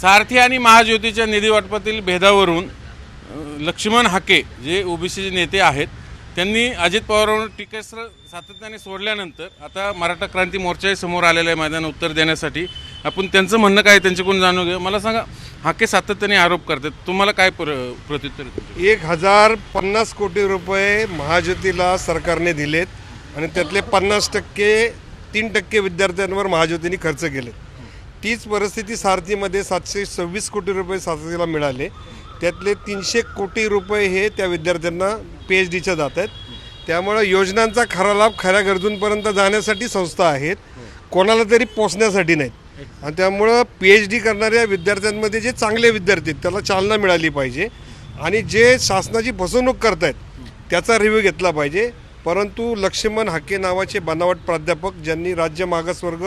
सारथी आणि महाज्योतीच्या निधी वाटपातील भेदावरून लक्ष्मण हाके जे ओबीसीचे नेते आहेत त्यांनी अजित पवारांवर टीकेस्त्र सातत्याने सोडल्यानंतर आता मराठा क्रांती मोर्चाही समोर आलेला आहे मैदान उत्तर देण्यासाठी. आपण त्यांचं म्हणणं काय त्यांच्याकडून जाणून घेऊ. मला सांगा हाके सातत्याने आरोप करतात. तुम्हाला काय प्र प्रत्युत्तर एक हजार पन्नास कोटी रुपये महाज्योतीला सरकारने दिलेत आणि त्यातले पन्नास टक्के तीन टक्के विद्यार्थ्यांवर महाज्योतीने खर्च केले तीच परिस्थिती सारथीमध्ये सातशे सव्वीस कोटी रुपये सारथीला मिळाले. त्यातले तीनशे कोटी रुपये हे त्या विद्यार्थ्यांना पी एच डीच्या जात आहेत. त्यामुळं योजनांचा खरा लाभ खऱ्या गरजूंपर्यंत जाण्यासाठी संस्था आहेत. कोणाला तरी पोचण्यासाठी नाहीत. आणि त्यामुळं पी एच डी करणाऱ्या विद्यार्थ्यांमध्ये जे चांगले विद्यार्थी आहेत त्याला चालना मिळाली पाहिजे. आणि जे शासनाची फसवणूक करत आहेत त्याचा रिव्ह्यू घेतला पाहिजे. परंतु लक्ष्मण हाके नावाचे बनावट प्राध्यापक ज्यांनी राज्य मागासवर्ग?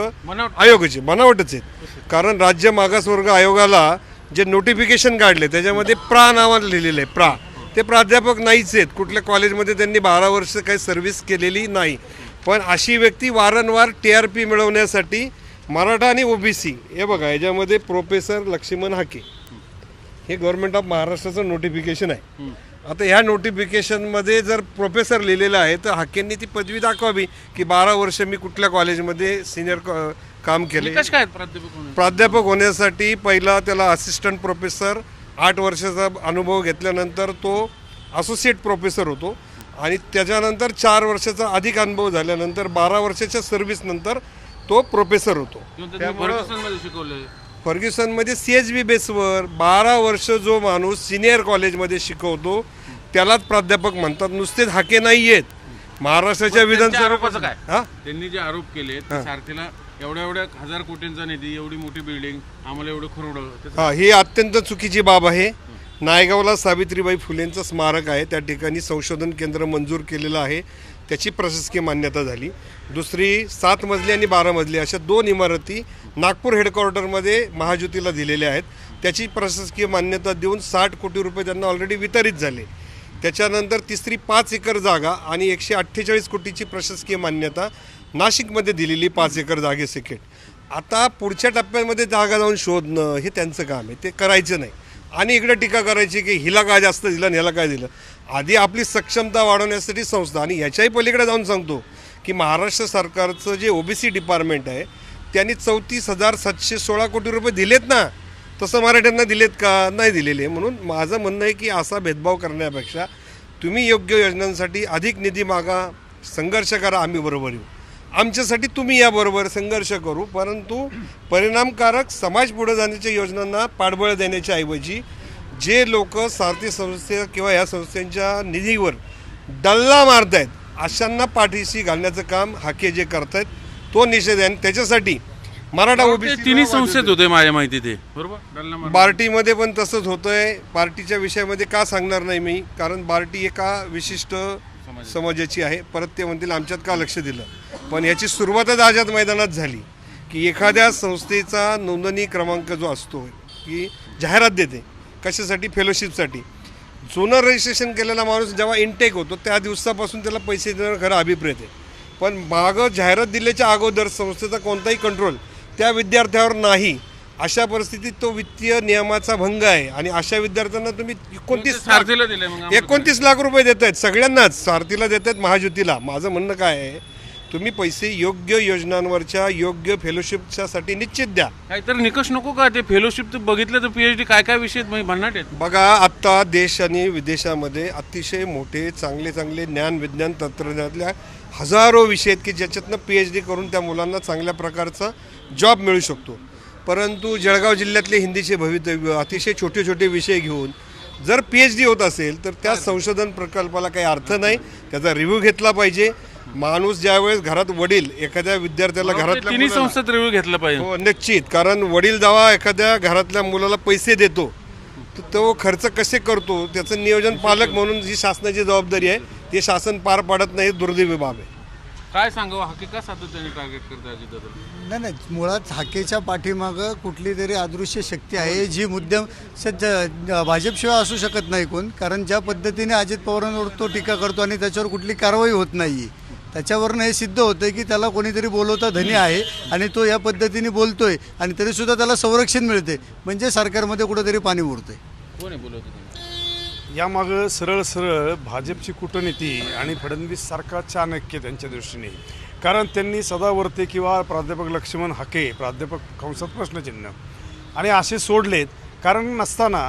आयोगाचे बनावटच आहेत. कारण राज्य मागासवर्ग आयोगाला जे नोटिफिकेशन काढले त्याच्यामध्ये प्रा नावानं लिहिलेलं आहे प्रा. ते प्राध्यापक नाहीच आहेत. कुठल्या कॉलेजमध्ये त्यांनी बारा वर्ष काही सर्व्हिस केलेली नाही. पण अशी व्यक्ती वारंवार टी आर पी मिळवण्यासाठी मराठा आणि ओबीसी हे बघा याच्यामध्ये प्रोफेसर लक्ष्मण हाके. हे गव्हर्नमेंट ऑफ महाराष्ट्राचं नोटिफिकेशन आहे. आता ह्या नोटिफिकेशनमध्ये जर प्रोफेसर लिहिलेलं आहे तर हाकेंनी ती पदवी दाखवावी की बारा वर्ष मी कुठल्या कॉलेजमध्ये सिनियर काम केले निकष काय आहेत प्राध्यापक? प्राध्यापक होण्यासाठी पहिला त्याला असिस्टंट प्रोफेसर आठ वर्षाचा अनुभव घेतल्यानंतर तो असोसिएट प्रोफेसर होतो. आणि त्याच्यानंतर चार वर्षाचा अधिक अनुभव झाल्यानंतर बारा वर्षाच्या सर्व्हिसनंतर तो प्रोफेसर होतो. किंवा त्यांनी फर्ग्युसनमध्ये शिकवलंय. फर्ग्युसनमध्ये सी एच बी बेसवर बारा वर्ष जो माणूस सिनियर कॉलेजमध्ये शिकवतो त्यालाच प्राध्यापक म्हणतात. नुसतेच हाके नाही आहेत महाराष्ट्राच्या त्यांच्या विधानसभा आरोपाचं काय? हा? त्यांनी जे आरोप केले ते सारथीला एवढ्या एवढ्या हजार कोटींचा निधी एवढी मोठी बिल्डिंग आम्हाला एवढं खरवडं त्याचं हा ही अत्यंत चुकीची बाब आहे. नायगावला सावित्रीबाई फुलेंचं स्मारक आहे. त्या ठिकाणी संशोधन केंद्र मंजूर केलेलं आहे. त्याची प्रशासकीय मान्यता झाली. दुसरी सात मजली आणि बारा मजली अशा दोन इमारती नागपूर हेडक्वार्टरमध्ये महाज्योतीला दिलेल्या आहेत. त्याची प्रशासकीय मान्यता देऊन साठ कोटी रुपये त्यांना ऑलरेडी वितरित झाले. त्याच्यानंतर तिसरी पाच एकर जागा आणि एकशे अठ्ठेचाळीस कोटीची प्रशासकीय मान्यता नाशिकमध्ये दिलेली पाच एकर जागेसकट. आता पुढच्या टप्प्यामध्ये जागा जाऊन शोधणं हे त्यांचं काम आहे. ते करायचं नाही. आणि इकडे टीका करायची की हिला काय जास्त दिलं आणि ह्याला काय दिलं? आधी आपली सक्षमता वाढवण्यासाठी संस्था आणि ह्याच्याही पलीकडे जाऊन सांगतो की महाराष्ट्र सरकारचं जे ओबीसी डिपार्टमेंट आहे त्यांनी चौतीस हजार सातशे सोळा कोटी रुपये दिलेत ना? तसं मराठ्यांना दिलेत का? नाही दिलेले. म्हणून माझं म्हणणं आहे की असा भेदभाव करण्यापेक्षा तुम्ही योग्य योजनांसाठी अधिक निधी मागा संघर्ष करा आम्ही बरोबर येऊ. आमच्यासाठी तुम्ही याबरोबर संघर्ष करू परंतु परिणामकारक समाज पुढे जाण्याच्या योजनांना पाठबळ देण्याच्या ऐवजी जे लोक सारथी संस्थे किंवा या संस्थांच्या निधीवर डल्ला मारत आहेत अशांना पाठीशी घालण्याचं काम हाके जे करतायत तो निषेध आहे. आणि त्याच्यासाठी मराठा ओबीसी तिन्ही संस्थेत होते माझ्या माहिती ते बरोबर? बार्टीमध्ये पण तसंच होतंय. पार्टीच्या विषयामध्ये का सांगणार नाही मी कारण बार्टी एका विशिष्ट समाजाची. आहे. परत ते म्हणतील आमच्यात का लक्ष दिलं? पण याची सुरुवातच आझाद मैदानात झाली की एखाद्या संस्थेचा नोंदणी क्रमांक जो असतो की जाहिरात देते. कशासाठी? फेलोशिपसाठी. जुनं रजिस्ट्रेशन केलेला माणूस जेव्हा इनटेक होतो त्या दिवसापासून त्याला पैसे देणं खरं अभिप्रेत आहे. पण मागं जाहिरात दिल्याच्या अगोदर संस्थेचा कोणताही कंट्रोल त्या विद्यार्थ्यावर नाही. अशा परिस्थितीत तो वित्तीय नियमाचा भंग आहे आणि अशा विद्यार्थ्यांना तुम्ही एकोणतीस सारथीला मग आम्हाला. एकोणतीस लाख रुपये देत आहेत सगळ्यांनाच सारथीला देत आहेत महाज्योतीला. माझं म्हणणं काय आहे तुम्ही पैसे योग्य योजनांवरच्या योग्य फेलोशिपच्यासाठी निश्चित द्या. काहीतरी निकष नको का? ते फेलोशिप बघितलं तर पीएचडी काय काय विषय म्हणजे भन्नाट आहेत. बघा आत्ता देश आणि विदेशामध्ये अतिशय मोठे चांगले चांगले ज्ञान विज्ञान तंत्रज्ञानातल्या हजारो विषय आहेत की ज्याच्यातनं पी एच डी करून त्या मुलांना चांगल्या प्रकारचा जॉब मिळू शकतो. परंतु जळगाव जिल्ह्यातले हिंदीचे भवितव्य अतिशय छोटे छोटे विषय घेऊन जर पी एच डी होत असेल तर त्या संशोधन प्रकल्पाला काही अर्थ नाही. त्याचा रिव्ह्यू घेतला पाहिजे. माणूस ज्यावेळेस घरात वडील एखाद्या विद्यार्थ्याला घरातल्या संस्थेत रिव्ह्यू घेतला पाहिजे. हो निश्चित. कारण वडील जेव्हा एखाद्या घरातल्या मुलाला पैसे देतो तर तो खर्च कसे करतो त्याचं नियोजन पालक म्हणून जी शासनाची जबाबदारी आहे ते शासन पार पाडत नाही दुर्दैवी बाब आहे. काय सांगावं? हकीकत सातत्याने टार्गेट करते अजित नाही नाही मुळात हाकेच्या पाठीमागं कुठली तरी अदृश्य शक्ती आहे जी मुद्दम सध्या भाजपशिवाय असू शकत नाही कोण कारण ज्या पद्धतीने अजित पवारांवर तो टीका करतो आणि त्याच्यावर कुठली कारवाई होत नाही त्याच्यावरनं हे सिद्ध होतं की त्याला कोणीतरी बोलवता धनी आहे आणि तो या पद्धतीने बोलतोय आणि तरीसुद्धा त्याला संरक्षण मिळते म्हणजे सरकारमध्ये कुठंतरी पाणी मुरतंय कोण आहे बोलवतो यामागं सरळ सरळ भाजपची कूटनीती आणि फडणवीस सारखा चाणक्य त्यांच्या दृष्टीने. कारण त्यांनी सदावर्ते किंवा प्राध्यापक लक्ष्मण हाके प्राध्यापक कंसात प्रश्नचिन्ह. आणि असे सोडलेत कारण नसताना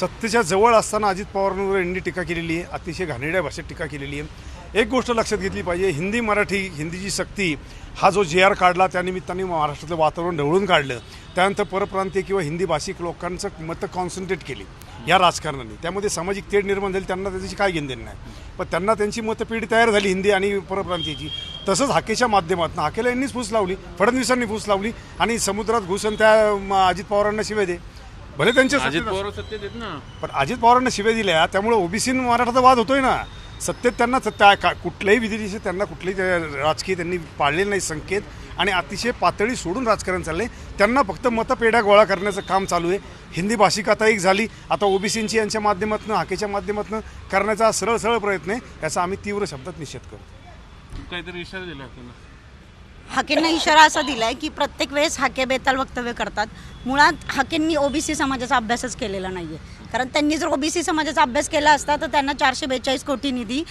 सत्तेच्या जवळ असताना अजित पवारांवर यांनी टीका केलेली आहे अतिशय घाणेरड्या भाषेत टीका केलेली आहे. एक गोष्ट लक्षात घेतली पाहिजे हिंदी मराठी हिंदीची सक्ती हा जो जे आर काढला त्यानिमित्ताने महाराष्ट्रातलं वातावरण ढवळून काढलं. त्यानंतर परप्रांतीय किंवा हिंदी भाषिक लोकांचं मतं कॉन्सन्ट्रेट केली. या राजकारणाने. त्यामध्ये सामाजिक तेढ निर्माण झाली त्यांना त्याची काय घेणं देणं नाही. पण त्यांना त्यांची मतपेढी तयार झाली हिंदी आणि परप्रांतीयची तसंच हाकेच्या माध्यमातून हाकेला यांनीच फूस लावली फडणवीसांनी फूस लावली आणि समुद्रात घुसून त्या अजित पवारांना शिवे दे. भले त्यांच्या अजित पवार सत्तेत आहेत ना. पण अजित पवारांना शिव्या दिल्या त्यामुळे ओबीसी मराठाचा वाद होतोय ना. सत्तेत त्यांना त्या का कुठल्याही विधिनिषेध त्यांना कुठलेही राजकीय त्यांनी पाळलेले नाही संकेत. आणि अतिशय पातळी सोडून राजकारण चाललंय. त्यांना फक्त मतपेढ्या गोळा करण्याचं काम चालू आहे. हिंदी भाषिक आता एक झाली. आता ओबीसींची यांच्या माध्यमातून हाकेच्या माध्यमातून करण्याचा सरळ सरळ प्रयत्न आहे याचा आम्ही तीव्र शब्दात निषेध करतो. काहीतरी इशारा दिला हाकेंना इशारा असा दिलाय की प्रत्येक वेळेस हाके बेताल वक्तव्य करतात. मुळात हाकेंनी ओबीसी समाजाचा अभ्यासच केलेला नाहीये. कारण त्यांनी जर ओबीसी समाजाचा अभ्यास केला असता तर त्यांना चारशे बेचाळीस कोटी निधी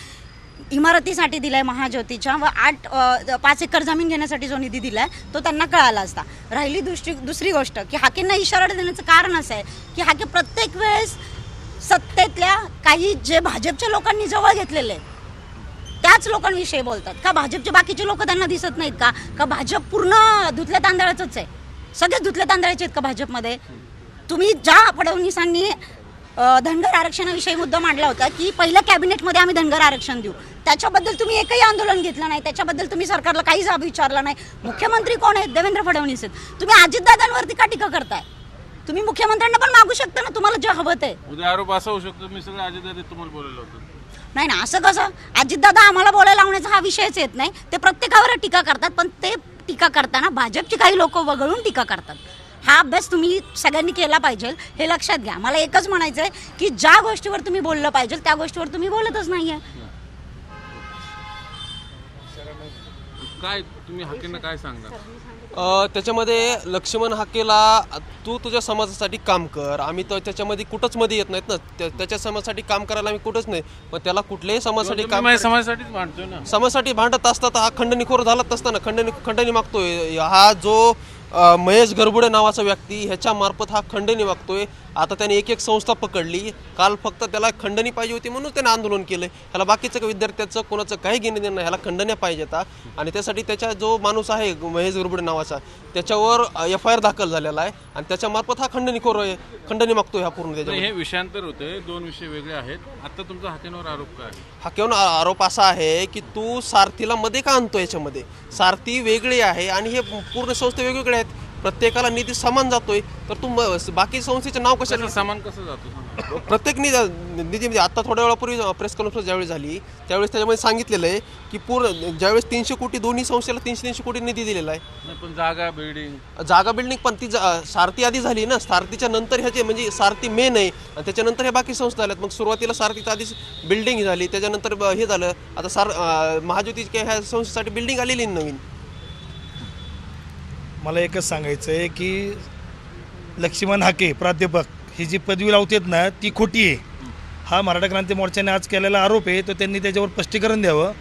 इमारतीसाठी दिलाय महाज्योतीच्या व आठ पाच एकर जमीन घेण्यासाठी जो निधी दिलाय तो त्यांना कळाला असता. राहिली दुसरी दुसरी गोष्ट की हाकेंना इशारा देण्याचं कारण असं आहे की हाके प्रत्येक वेळेस सत्तेतल्या काही जे भाजपच्या लोकांनी जवळ घेतलेले त्याच लोकांविषयी बोलतात. का भाजपचे बाकीचे लोक त्यांना दिसत नाहीत का? का भाजप पूर्ण धुतल्या तांदळाचंच आहे? सगळेच धुतल्या तांदळाचे आहेत का भाजपमध्ये? तुम्ही ज्या फडणवीसांनी धनगर आरक्षणाविषयी मुद्दा मांडला होता की पहिल्या कॅबिनेटमध्ये आम्ही धनगर आरक्षण देऊ. त्याच्याबद्दल तुम्ही एकही आंदोलन घेतलं नाही. त्याच्याबद्दल तुम्ही सरकारला काही जाब विचारला नाही. मुख्यमंत्री कोण आहेत? देवेंद्र फडणवीस आहेत. तुम्ही अजितदादांवरती का टीका करताय? तुम्ही मुख्यमंत्र्यांना पण मागू शकता ना तुम्हाला जे हवं ते. उद्या आरोप असा होऊ शकतो मी सगळं अजित तुम्हाला बोलायला होतं नाही ना असं कसं? अजितदादा आम्हाला बोलायला लावण्याचा हा विषयच येत नाही. ते प्रत्येकावर टीका करतात पण ते टीका करताना भाजपची काही लोक वगळून टीका करतात. हा अभ्यास तुम्ही सगळ्यांनी केला पाहिजे हे लक्षात घ्या. मला एकच म्हणायचं आहे की ज्या गोष्टीवर तुम्ही बोललं पाहिजे त्या गोष्टीवर तुम्ही बोलतच नाहीये. काय तुम्ही हाकेंना काय सांगणार? अ, त्याच्यामध्ये लक्ष्मण हाकेला तू तुझ्या समाजासाठी काम कर. आम्ही तर त्याच्यामध्ये कुठंच मध्ये येत नाहीत ना. त्या- त्याच्या समाजासाठी काम करायला आम्ही कुठंच नाही. पण त्याला कुठल्याही समाजासाठी तुम्ही काम माझ्या समाजासाठीच मांडतोय ना. समाजासाठी भांडत असतात हा खंडणीखोर झालाच असताना खंडणी खंडणी मागतोय. हा जो महेश गरबुडे नावाचा व्यक्ती ह्याच्यामार्फत हा खंडणी वागतोय. आता त्याने एक एक संस्था पकडली. काल फक्त त्याला खंडणी पाहिजे होती म्हणून त्याने आंदोलन केलंय. ह्याला बाकीचं विद्यार्थ्याचं कोणाचं काही घेणं देणं ह्याला खंडण्या पाहिजेत हा. आणि त्यासाठी त्याच्या जो माणूस आहे महेश गरबुडे नावाचा त्याच्यावर एफ आय आर दाखल झालेला आहे. आणि त्याच्या मार्फत हा खंडणीखोर आहे खंडणी मागतोय हा पूर्ण त्याच्यामध्ये हे विषयांतर होते. दोन विषय वेगळे आहेत. आता तुमचा हाकेंवर आरोप काय? हा आ- आरोप असा आहे की तू सारथीला मध्ये का आणतो याच्यामध्ये? सारथी वेगळी आहे आणि हे पूर्ण संस्थे वेगवेगळे आहेत. प्रत्येकाला निधी समान जातोय तर तू म- बाकी संस्थेचे नाव कशाला कसं सामान कसं जातो सांगा. प्रत्येक निधी निधी म्हणजे आता थोड्या वेळापूर्वी प्रेस कॉन्फरन्स ज्यावेळी झाली त्यावेळेस त्याच्यामध्ये सांगितलेलं आहे की पूर्ण ज्यावेळेस तीनशे कोटी दोन्ही संस्थेला तीनशे तीनशे कोटी निधी दिलेला आहे. नाही पण जागा बिल्डिंग जागा बिल्डिंग पण ती जा- सारथी आधी झाली ना सारथीच्या नंतर ह्याचे म्हणजे सारथी मेन आहे आणि त्याच्यानंतर ह्या बाकी संस्था आल्यात मग सुरुवातीला सारथीच्या आधीच बिल्डिंग झाली त्याच्यानंतर ब- हे झालं. आता सार अं, महाज्योतीच्या ह्या संस्थेसाठी बिल्डिंग आलेली आहे नवीन. मला एकच सांगायचं आहे की लक्ष्मण हाके प्राध्यापक ही जी पदवी लावतात ना ती खोटी आहे. हा मराठा क्रांती मोर्चाने आज केलेला आरोप आहे तर त्यांनी त्याच्यावर स्पष्टीकरण द्यावं.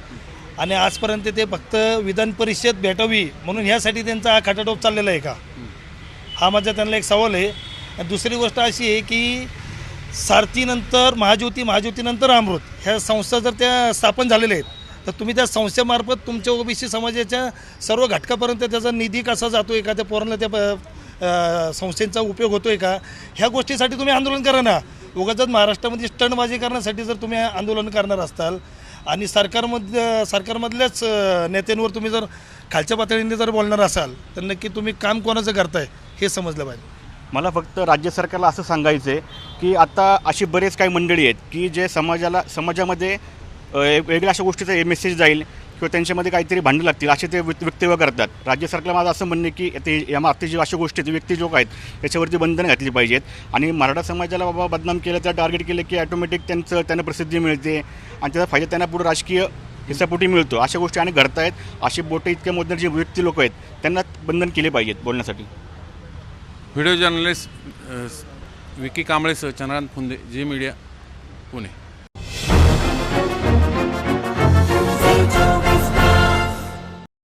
आणि आजपर्यंत ते फक्त विधान परिषद भेटावी म्हणून ह्यासाठी त्यांचा हा खाटाटोप चाललेला आहे का? हा माझा त्यांना एक सवाल आहे. आणि दुसरी गोष्ट अशी आहे की सारथीनंतर महाज्योती महाज्योतीनंतर अमृत ह्या संस्था जर त्या स्थापन झालेल्या आहेत तर तुम्ही त्या संस्थेमार्फत तुमच्या ओबीसी समाजाच्या सर्व घटकापर्यंत त्याचा निधी कसा जातो आहे का? त्या पोरांना त्या प- संस्थेचा उपयोग होतो आहे का? ह्या गोष्टीसाठी तुम्ही आंदोलन करा ना. उगाच महाराष्ट्रामध्ये स्टंटबाजी करण्यासाठी जर तुम्ही आंदोलन करणार असताल आणि सरकारमध सरकारमधल्याच नेत्यांवर तुम्ही जर खालच्या पातळीने जर बोलणार असाल तर नक्की तुम्ही काम कोणाचं करताय हे समजलं पाहिजे. मला फक्त राज्य सरकारला असं सांगायचं आहे की आता अशी बरेच काही मंडळी आहेत की जे समाजाला समाजामध्ये एक वेगळ्या अशा गोष्टीचा मेसेज जाईल किंवा त्यांच्यामध्ये काहीतरी भांडण लागतील असे ते व्यक्त- वक्तव्य करतात. राज्य सरकारला माझं असं म्हणणं आहे की ते या मागचे जे अशा गोष्टी आहेत व्यक्ती जो आहेत त्याच्यावरती बंधनं घातली पाहिजेत. आणि मराठा समाजाला बाबा बदनाम केलं त्या टार्गेट केलं की ॲटोमॅटिक त्यांचं त्यांना प्रसिद्धी मिळते आणि त्याचा फायदा त्यांना पुढे राजकीय हिस्सापोटी मिळतो. अशा गोष्टी आणि घडतायत. अशी बोटे इतक्या मोदणार जे व्यक्ती लोक आहेत त्यांना बंधन केले पाहिजेत बोलण्यासाठी. व्हिडिओ जर्नलिस्ट विकी विकी कांबळेसह चंद्रकांत फुंदे जी मीडिया पुणे.